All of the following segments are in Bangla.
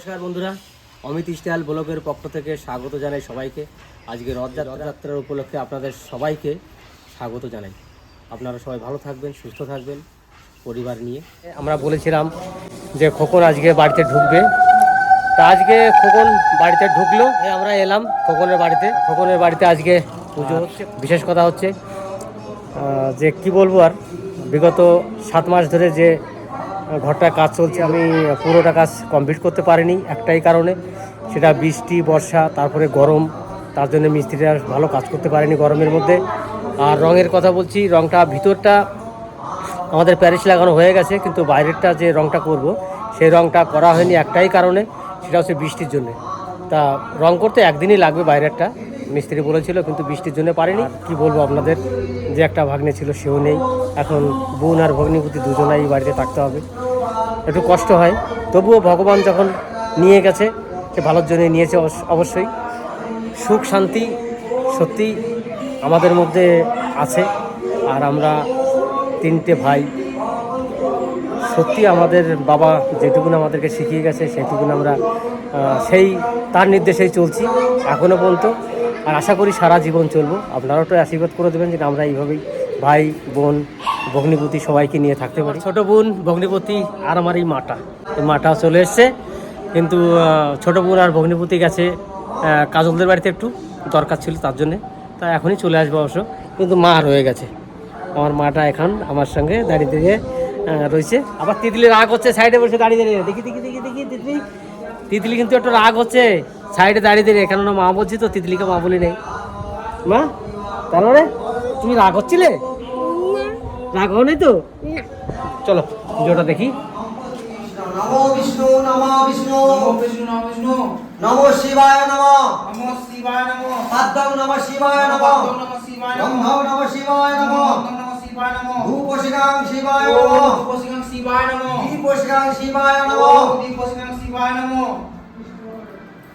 নমস্কার বন্ধুরা, অমিত স্টাইল ব্লগের পক্ষ থেকে স্বাগত জানাই সবাইকে। আজকে রথযাত্রা রথযাত্রার উপলক্ষে আপনাদের সবাইকে স্বাগত জানাই। আপনারা সবাই ভালো থাকবেন, সুস্থ থাকবেন পরিবার নিয়ে। আমরা বলেছিলাম যে খোকন আজকে বাড়িতে ঢুকবে। তা আজকে খোকন বাড়িতে ঢুকলো আমরা এলাম খোকনের বাড়িতে। খোকনের বাড়িতে আজকে পুজো হচ্ছে বিশেষ কথা হচ্ছে যে কি বলব আর, বিগত সাত মাস ধরে যে ঘরটায় কাজ চলছে, আমি পুরোটা কাজ কমপ্লিট করতে পারিনি একটাই কারণে। সেটা বৃষ্টি, বর্ষা, তারপরে গরম, তার জন্য মিস্ত্রিরা ভালো কাজ করতে পারেনি গরমের মধ্যে। আর রঙের কথা বলছি, রঙটা ভিতরটা আমাদের প্যারিস লাগানো হয়ে গেছে, কিন্তু বাইরেরটা যে রঙটা করব, সেই রঙটা করা হয়নি একটাই কারণে, সেটা হচ্ছে বৃষ্টির জন্যে। তা রং করতে একদিনই লাগবে বাইরেরটা, মিস্ত্রি বলেছিল, কিন্তু বৃষ্টির জন্য পারেনি। কি বলব আপনাদের, যে একটা ভাগ্নে ছিল, সেও নেই। এখন বোন আর ভগ্নিপতি দুজনাই বাড়িতে থাকতে হবে। একটু কষ্ট হয়। তবুও ভগবান যখন নিয়ে গেছে, সে ভালোর জন্য নিয়েছে অবশ্য- অবশ্যই। সুখ, শান্তি সত্যি আমাদের মধ্যে আছে। আর আমরা তিনটে ভাই, সত্যি আমাদের বাবা যেটুকুন আমাদেরকে শিখিয়ে গেছে, সেটুকুন আমরা সেই, তার নির্দেশেই চলছি এখনও পর্যন্ত। আর আশা করি সারা জীবন চলবো। আপনারাও তো আশীর্বাদ করে দেবেন যে আমরা এইভাবেই ভাই, বোন, ভগ্নিপতি সবাইকে নিয়ে থাকতে পারি। ছোট বোন, ভগ্নিপতি আর আমার এই মাটা। এই মাটা চলে এসছে। কিন্তু ছোট বোন আর ভগ্নিপতি গেছে কাজলদের বাড়িতে একটু দরকার ছিল তার জন্যে। তা এখনই চলে আসব অবশ্য। কিন্তু মা রয়ে গেছে। আমার মাটা এখন আমার সঙ্গে দাঁড়িয়ে দাঁড়িয়ে রয়েছে। আবার তিতলি রাগ হচ্ছে সাইডে বসে দাঁড়িয়ে দাঁড়িয়ে। দেখি দেখি দেখি দেখি, তিতলি। তিতলি কিন্তু একটু রাগ হচ্ছে সাইডে দাঁড়িয়ে দাঁড়িয়ে। কেননা মা বলছি তো, তিতলিকে মা বলি নেই। মা তারপরে তুমি রাগ হচ্ছিলে? রাগ হও তো? চলো ভিডিওটা দেখি। নমো বিষ্ণু নমো বিষ্ণু। নমো বিষ্ণু নমো বিষ্ণু। নমো শিবায় নমো। নমো শিবায় নমো। পাদ্যং নমো শিবায় নমো। নমো শিবায় নমো। নমো শিবায় নমো। নমো শিবায় নমো। ভূপশিকাং শিবায় নমো। উপসিকাং শিবায় নমো। দীপশিকাং শিবায় নমো। ওম শিবায় নমো।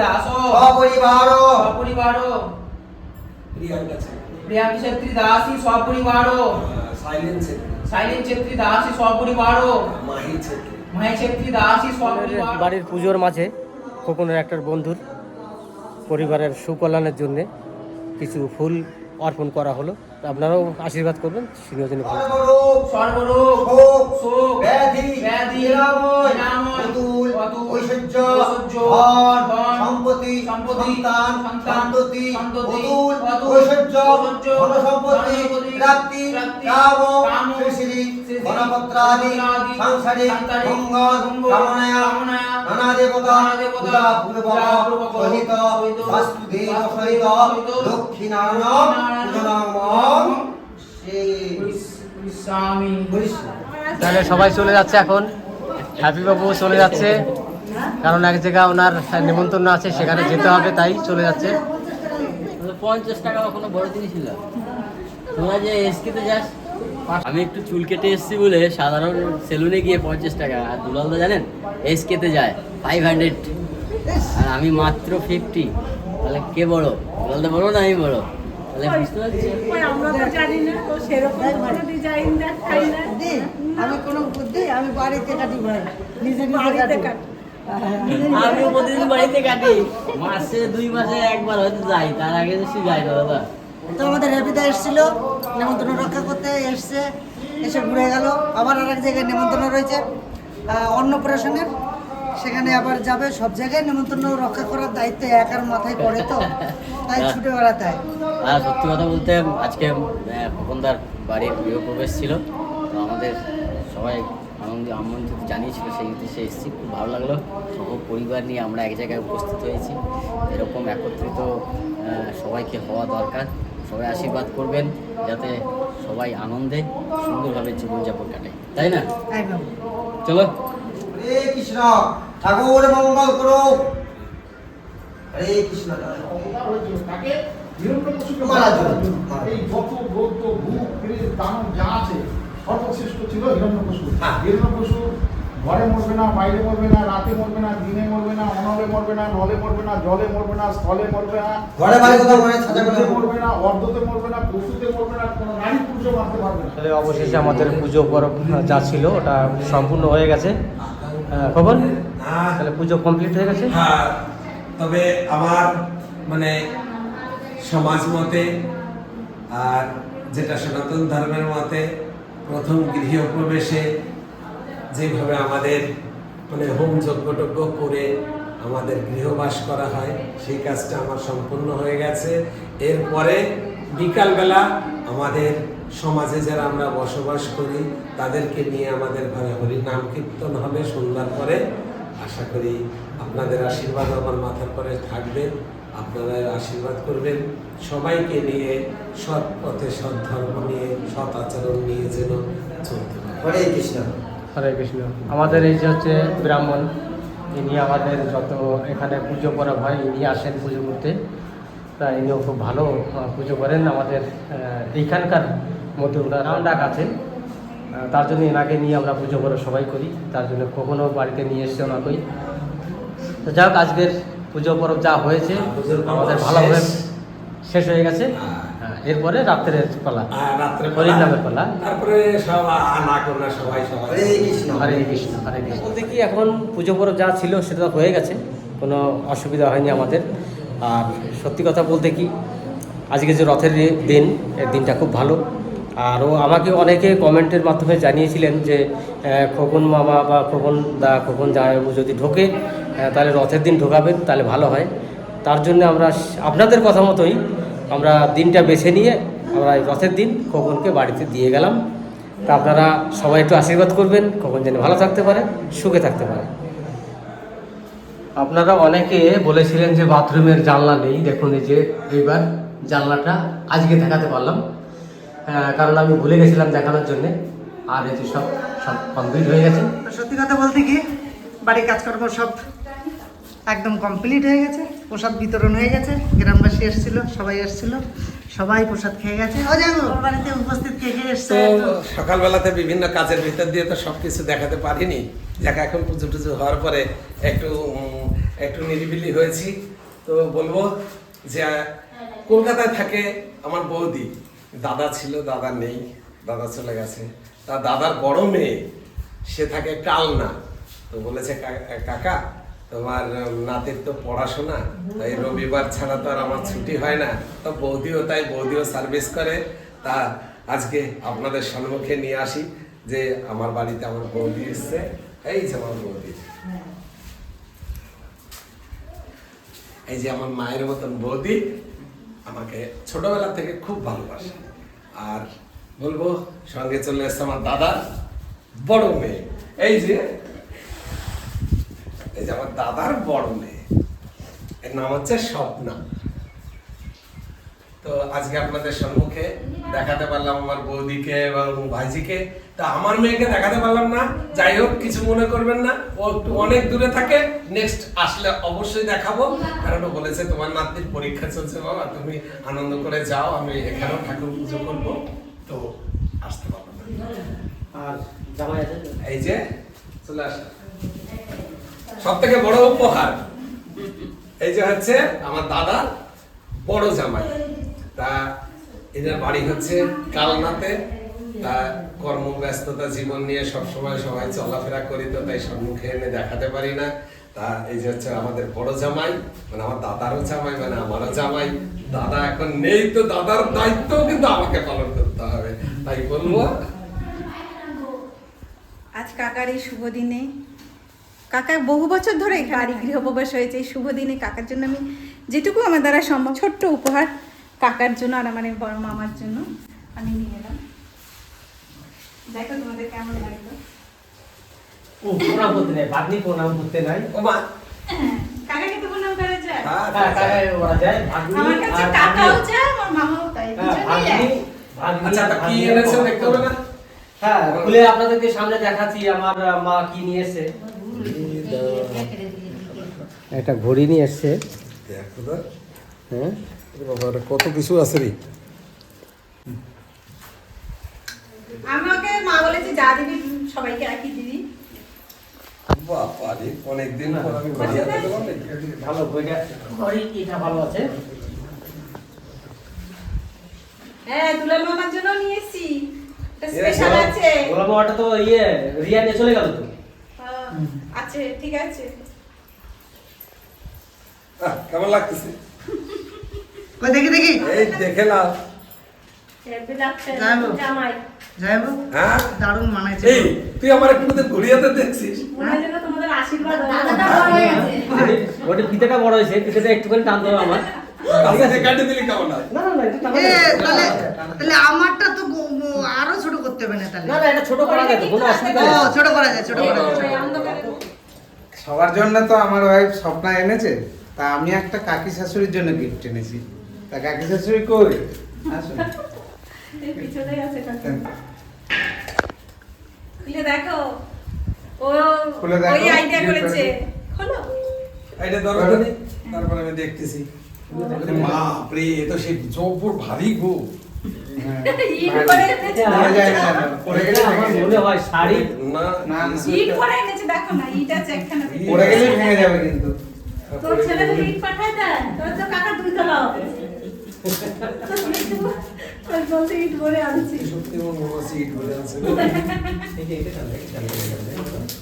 নমো নমো নমো নমো নমো নমো নমো নমো নমো নমঃ নমঃ নমঃ নমঃ ছত্রী ছেত্রী ছেত্রী সপরিবার ছেত্রী। মাহি ছেত্রী সপরিবার বাড়ির পুজোর মাঝে খোকনের একটা বন্ধুর পরিবারের সুকল্যাণের জন্যে কিছু ফুল অর্পণ করা হলো। আপনারাও আশীর্বাদ করবেন সিনিয়র জন্য ভালো থাকবেন। সর্বরোগ সর্বরোগ শোক ব্যাধি। ব্যাধি। নিরাময়। অতুল ঐশ্বর্য ঐশ্বর্য ধন ধন সম্পত্তি সম্পত্তি সন্তান সন্তান সন্ততি অতুল ঐশ্বর্য ঐশ্বর্য ধন সম্পত্তি প্রাপ্তি কাম কাম শ্রী গণপত্রাদি সাংসারিক কামনায়া কামনায়া নানা দেবতা দেবতা পূজা পূর্বক সহিত বাস্তুদেব সহিত দক্ষিণায়ন শ্রী তাহলে সবাই চলে যাচ্ছে এখন। হ্যাপি বাবু চলে যাচ্ছে। কারণ এক জায়গায় ওনার নিমন্ত্রণ আছে সেখানে যেতে হবে তাই চলে যাচ্ছে। পঞ্চাশ টাকা বা কোনো বড় জিনিস ছিল তোমরা যে এসকিতে যাস। আমি একটু চুল কেটে এসেছি বলে সাধারণ সেলুনে গিয়ে পঞ্চাশ টাকা। আর দুলালদা জানেন এসকেতে যায় ফাইভ হান্ড্রেড আর আমি মাত্র ফিফটি তাহলে কে বড়? দুলালদা বড় না আমি বড়? তাহলে বুঝতে পারছি আমরা তো জানি না তো সেরকম কোনো ডিজাইন দেখাই না। আমি কোনো বুদ্ধি আমি বাড়িতে কাটি ভাই। নিজে বাড়িতে কাটি। কাটি। আমি প্রতিদিন বাড়িতে কাটি। মাসে দুই মাসে একবার হয়তো যাই তার আগে বেশি যাই না দাদা। তো আমাদের হ্যাপিদা এসেছিল নেমন্তন্ন রক্ষা করতে এসছে এসে ঘুরে গেল। আবার আর এক জায়গায় নেমন্তন্ন রয়েছে। অন্নপ্রাশনের। সেখানে আবার যাবে। সব জায়গায় নেমন্তন্ন রক্ষা করার দায়িত্ব একার মাথায় পড়ে তো। তাই ছুটে বেড়াতে হয় আর সত্যি কথা বলতে আজকে খোকনদার বাড়ির গৃহপ্রবেশ ছিল। তো আমাদের সবাই আনন্দ আমন্ত্রিত জানিয়েছিল সেই উদ্দেশ্যে এসেছি। খুব ভালো লাগল। সহ পরিবার নিয়ে আমরা এক জায়গায় উপস্থিত হয়েছি। এরকম একত্রিত সবাইকে হওয়া দরকার। সবাই আশীর্বাদ করবেন যাতে সবাই আনন্দে সুন্দরভাবে জীবনযাপন কাটে। তাই না? চলো। হরে কৃষ্ণ। ঠাকুর মঙ্গল করুক। হরে কৃষ্ণ। এই যত বৌদ্ধ দানব যা আছে সর্বশ্রেষ্ঠ ছিল হিরণ্যকশিপু হ্যাঁ। হিরণ্যকশিপু ঘরে মরবে না বাইরে মরবে না রাতে মরবে না দিনে মরবে না অনলে মরবে না নলে মরবে না জলে মরবে না স্থলে মরবে না ঘরে বাইরে কোথাও মরে ছাঁচা মরবে না অর্ধতে মরবে না পশুতে মরবে না কোনো নারী পুরুষও মারতে পারবে না তাহলে অবশেষে আমাদের পুজো পরব যা ছিল ওটা সম্পূর্ণ হয়ে গেছে খবর হ্যাঁ তাহলে পুজো কমপ্লিট হয়ে গেছে হ্যাঁ তবে আমার মানে সমাজ মতে আর যেটা সনাতন ধর্মের মতে প্রথম গৃহ প্রবেশে যেভাবে আমাদের মানে হোম যজ্ঞ টজ্ঞ করে আমাদের গৃহবাস করা হয়, সেই কাজটা আমার সম্পূর্ণ হয়ে গেছে। এরপরে বিকালবেলা আমাদের সমাজে যারা আমরা বসবাস করি, তাদেরকে নিয়ে আমাদের ঘরে হরি নাম কীর্তন হবে। সুন্দর করে আশা করি আপনাদের আশীর্বাদ আমার মাথার পরে থাকবে। আপনারা আশীর্বাদ করবেন। সবাইকে নিয়ে সৎ পথে সৎ ধর্ম নিয়ে সৎ আচরণ নিয়ে যেন চলতে পারে। হরে কৃষ্ণ। হরে কৃষ্ণ। আমাদের এই যে হচ্ছে ব্রাহ্মণ ইনি আমাদের যত এখানে পুজো করা হয় ইনি আসেন পুজো করতে তা ইনিও খুব ভালো পুজো করেন। আমাদের এইখানকার মধ্যে ওনার নাম ডাক আছে। তার জন্য এনাকে নিয়ে আমরা পুজো করে সবাই করি। তার জন্য কখনো বাড়িতে নিয়ে এসছে ওনাকেই। তো যাই হোক আজকের পুজো পরব যা হয়েছে আমাদের ভালোভাবে শেষ। শেষ হয়ে গেছে। হ্যাঁ। হ্যাঁ, এরপরে রাত্রের পালা। আর রাত্রে হরির নামের পালা। তারপরে সব আনা করোনা সবাই সবাই। হরে কৃষ্ণ। হরে কৃষ্ণ হরে কৃষ্ণ। বলতে কি এখন পুজো পরব যা ছিল সেটা তো হয়ে গেছে। কোনো অসুবিধা হয়নি আমাদের। আর সত্যি কথা বলতে কি আজকে যে রথের দিন দিনটা খুব ভালো। আরও আমাকে অনেকে কমেন্টের মাধ্যমে জানিয়েছিলেন যে খোকন মামা বা খোকন দা খোকন জামাইবাবু যদি ঢোকে তাহলে রথের দিন ঢোকাবেন তাহলে ভালো হয়। তার জন্য আমরা আপনাদের কথা মতোই আমরা দিনটা বেছে নিয়ে আমরা এই রথের দিন খোকনকে বাড়িতে দিয়ে গেলাম। তা আপনারা সবাই একটু আশীর্বাদ করবেন কখন যেন ভালো থাকতে পারে সুখে থাকতে পারে। আপনারা অনেকে বলেছিলেন যে বাথরুমের জানলা নেই দেখুন এই যে এইবার জানলাটা আজকে দেখাতে পারলাম। কারণ আমি ভুলে গেছিলাম দেখানোর জন্যে। আর এই যে সব সব কমপ্লিট হয়ে গেছে। সত্যি কথা বলতে কি বাড়ির কাজকর্ম সব একদম কমপ্লিট হয়ে গেছে। প্রসাদ বিতরণ হয়ে গেছে। গ্রামবাসী এসেছিল সবাই এসেছিল। সবাই প্রসাদ খেয়ে গেছে। ও যাব বাড়িতে উপস্থিত কে কে এসছে? তো সকালবেলাতে বিভিন্ন কাজের ভিতর দিয়ে তো সবকিছু দেখাতে পারিনি। দেখা এখন পুজো টুজো হওয়ার পরে একটু একটু নিরিবিলি হয়েছি। তো বলব যে কলকাতায় থাকে আমার বৌদি। দাদা ছিল দাদা নেই দাদা চলে গেছে। তা দাদার বড় মেয়ে সে থাকে কালনা তো বলেছে "কা- কাকা তোমার নাতির তো পড়াশোনা, তাই রবিবার ছাড়া তো আর আমার ছুটি হয় না। তো বৌদিও তাই, বৌদিও সার্ভিস করে। তা আজকে আপনাদের সম্মুখে নিয়ে আসি যে আমার বাড়িতে আমার বৌদি এসছে। এই যে আমার বৌদি। এই যে আমার মায়ের মতন বৌদি, আমাকে ছোটবেলা থেকে খুব ভালোবাসে। আর বলব, সঙ্গে চলে এসছে আমার দাদা, বড় মেয়ে। এই যে এই যে আমার দাদার বড় মেয়ে। এর নাম হচ্ছে স্বপ্না। তো আজকে আপনাদের সম্মুখে দেখাতে পারলাম আমার বৌদিকে এবং ভাইজিকে। তা আমার মেয়েকে দেখাতে পারলাম না। যাই হোক কিছু মনে করবেন না। ও একটু অনেক দূরে থাকে। নেক্সট আসলে অবশ্যই দেখাবো। কারণ ও বলেছে তোমার নাতির পরীক্ষা চলছে বাবা। তুমি আনন্দ করে যাও। আমি এখানেও ঠাকুর পুজো করব। তো আসতে পারব না। আর এই যে চলে আসা। সব থেকে বড় উপহার। এই যে হচ্ছে আমার দাদা বড় জামাই। তা এদের বাড়ি হচ্ছে কালনাতে। তা কর্মব্যস্ততা জীবন নিয়ে সব সময় সবাই চলাফেরা করি তো, তাই সম্মুখে এনে দেখাতে পারি না। তা এই যে হচ্ছে আমাদের বড় জামাই মানে আমার দাদারও জামাই মানে আমারও জামাই। দাদা এখন নেই তো, দাদার দায়িত্ব কিন্তু আমাকে পালন করতে হবে। তাই বলব, আজ কাকার এই শুভ দিনে কাকা বহু বছর ধরে বাড়ি গৃহপ্রবেশ হয়েছে এই শুভ দিনে কাকার জন্য আমি যেটুকু আমার দ্বারা সম্ভব ছোট্ট উপহার কাকার জন্য আর আমার বড় মামার জন্য আমি নিয়ে এলাম। দেখো তোমাদের কেমন লাগল? প্রণাম করতে নাই ভাগ্নি প্রণাম করতে নাই। ও মা। কাকাকে তো প্রণাম করা যায়? হ্যাঁ, হ্যাঁ কাকাই যায় ভাগ্নি আমার কাছে কাকাও ভাগ্নি। আমার মামাও তাই হ্যাঁ, ভাগ্নি আচ্ছা কি ভাগ্নি দেখতে হবে না? হ্যাঁ খুলে আপনাদেরকে সামনে দেখাচ্ছি আমার মা কি নিয়ে এসছে একটা ঘড়ি নিয়ে এসছে। হ্যাঁ? কত কিছু আছে রে? আমাকে মা বলেছে যা দিবি সবাইকে একই দিবি। বাবা রে অনেকদিন পর আমি বাড়ি আসতে পারলাম ভালো বইটা ঘড়ি এটা ভালো আছে? হ্যাঁ দুলাল মামার জন্য নিয়ে এসেছি। স্পেশাল আছে। গোলাপ বাবাটা তো ইয়ে রিয়া নিয়ে চলে গেল তো? আছে ঠিক আছে। কেমন লাগতেছে? কই দেখি দেখি। এই দেখে নাও। হ্যাঁ এই তুই আমার একটু ঘুরিয়াতে দেখছিস। ফিতেটা বড় হয়েছে ফিতেটা একটুখানি আমার। হয়? আমারটা তো করতে হবে না তাহলে না না এটা ছোট করা যায় কোনো অসুবিধা ও নেই ছোট করা যায় ছোট করা যায়। সবার জন্য তো আমার ওয়াইফ স্বপ্না এনেছে তা আমি একটা কাকি শাশুড়ির জন্য গিফট এনেছি। তা কাকি শাশুড়ি কই? আসুন। খুলে দেখো। ও খুলে দেখো, ওই আইডিয়া করেছে। খোলো। এটা ধরো। তারপরে আমি দেখতেছি। বাপ রে এ তো সেই জব্বর ভারী গো। তোর ছেলে তো ইট পাঠায় দেয় তোর তো কাকা দুই তলা হবে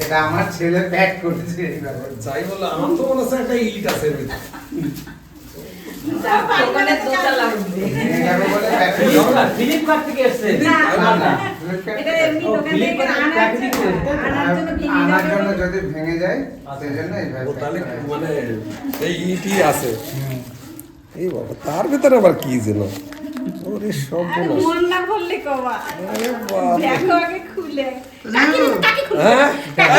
এটা আমার ছেলে প্যাক করেছে যাই বলো আমার তো মনে হচ্ছে একটা ইট আছে আনার জন্য যদি ভেঙে যায় সেই জন্য। মানে আছে। এই বাবা তার ভিতরে আবার কি যেন? ওরে সব মন না ভরলে কবা। দেখো আগে খুলে। কাকি কাকি খুলে।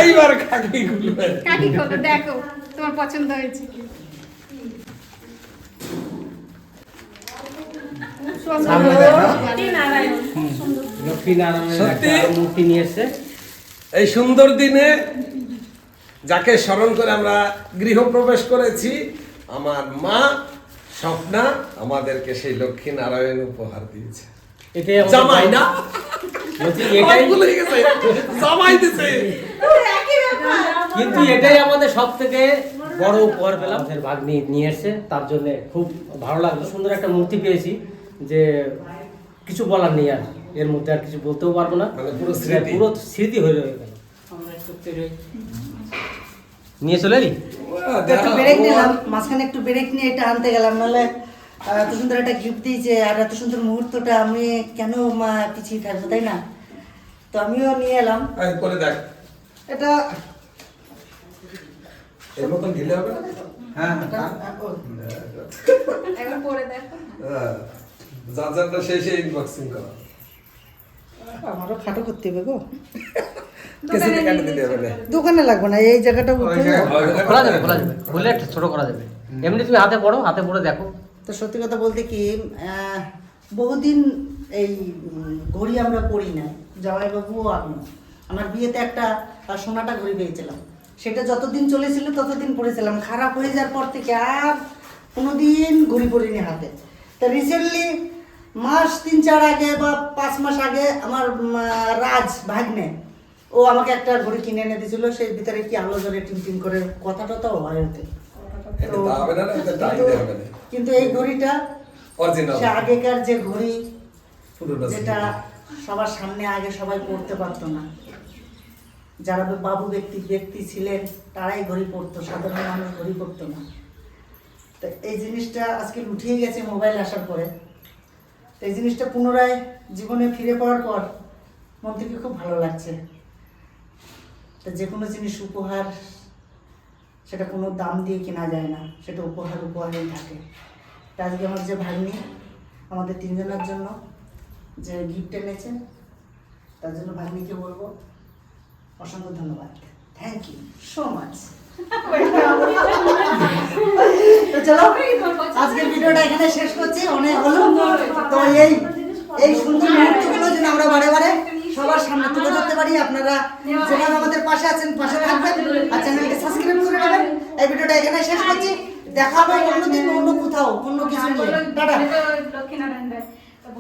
এইবার খাকি গুলো কাকি খোলো দেখো তোমার পছন্দ হয়েছে কি সামনে দেখো। নারায়ণ লক্ষ্মী নারায়ণের সত্যি? একটা মূর্তি নিয়ে এসছে এই সুন্দর দিনে যাকে স্মরণ করে আমরা গৃহপ্রবেশ করেছি আমার মা স্বপ্না আমাদেরকে সেই লক্ষ্মী নারায়ণ উপহার দিয়েছে। জামাই না? কিন্তু এটাই আমাদের সব থেকে বড় উপহার পেলাম। ভাগ্নি নিয়ে এসছে তার জন্য খুব ভালো লাগল। সুন্দর একটা মূর্তি পেয়েছি। যে কিছু বলার নেই আর এর মধ্যে আর কিছু বলতেও পারব না। মানে পুরো পুরো স্মৃতি হয়ে রয়ে গেল নিয়ে চলে এলি? একটু ব্রেক নিলাম মাঝখানে একটু ব্রেক নিয়ে এটা আনতে গেলাম নাহলে এত সুন্দর একটা গিফট দিয়েছে আর এত সুন্দর মুহূর্তটা আমি কেন মা পিছিয়ে থাকব তাই না? তো আমিও নিয়ে এলাম। করে দেখ। এটা এর মতন ঢিলে হবে না? হ্যাঁ হ্যাঁ। একবার পরে দেখো। হ্যাঁ। যার যারটা সেই ইনবক্সিং করা। আমারও খাটো করতে হবে গো। দোকানে লাগবে না এই জায়গাটা খোলা যাবে খোলা যাবে। একটু ছোট করা যাবে। এমনি তুমি হাতে পড়ো হাতে পড়ে দেখো। তো সত্যি কথা বলতে কি আহ, বহুদিন এই ঘড়ি আমরা পড়ি না। জামাইবাবুও আমি আমার বিয়েতে একটা সোনাটা ঘড়ি পেয়েছিলাম। সেটা যতদিন চলেছিল ততদিন পরেছিলাম খারাপ হয়ে যাওয়ার পর থেকে আর কোনোদিন ঘড়ি পরিনি হাতে। তা রিসেন্টলি মাস তিন চার আগে বা পাঁচ মাস আগে আমার রাজ ভাগ্নে ও আমাকে একটা ঘড়ি কিনে এনে দিয়েছিল সেই ভিতরে কি আলো জ্বলে টিম টিম করে কথা টথাও হয় ওতে তা কিন্তু- এই ঘড়িটা সে আগেকার যে ঘড়ি যেটা সবার সামনে আগে সবাই পড়তে পারতো না। যারা বাবু ব্যক্তি ব্যক্তি ছিলেন তারাই ঘড়ি পড়তো সাধারণ মানুষ ঘড়ি পড়তো না। তো এই জিনিসটা আজকে উঠিয়ে গেছে মোবাইল আসার পরে। তো এই জিনিসটা পুনরায় জীবনে ফিরে পাওয়ার পর মন থেকে খুব ভালো লাগছে। তো যে কোনো জিনিস উপহার, সেটা কোনো দাম দিয়ে কেনা যায় না, সেটা উপহার উপহারেই থাকে। তা আজকে আমার যে ভাগ্নি, আমাদের তিনজনের জন্য যে গিফট এনেছে তার জন্য ভাগ্নিকে বলব, অসংখ্য ধন্যবাদ। থ্যাংক ইউ সো মাচ তো চলো, আজকের ভিডিওটা এখানে শেষ করছি। অনেক হলো। তো এই এই সুন্দর মুহূর্তগুলো যেন আমরা বারে বারে সবার সামনে তুলে ধরতে পারি। আপনারা যেভাবে আমাদের পাশে আছেন, পাশে থাকবেন আর চ্যানেলকে সাবস্ক্রাইব করে নেবেন। এই ভিডিওটা এখানে শেষ করছি। দেখা হবে অন্যদিন অন্য কোথাও, অন্য কিছু নিয়ে। টাটা।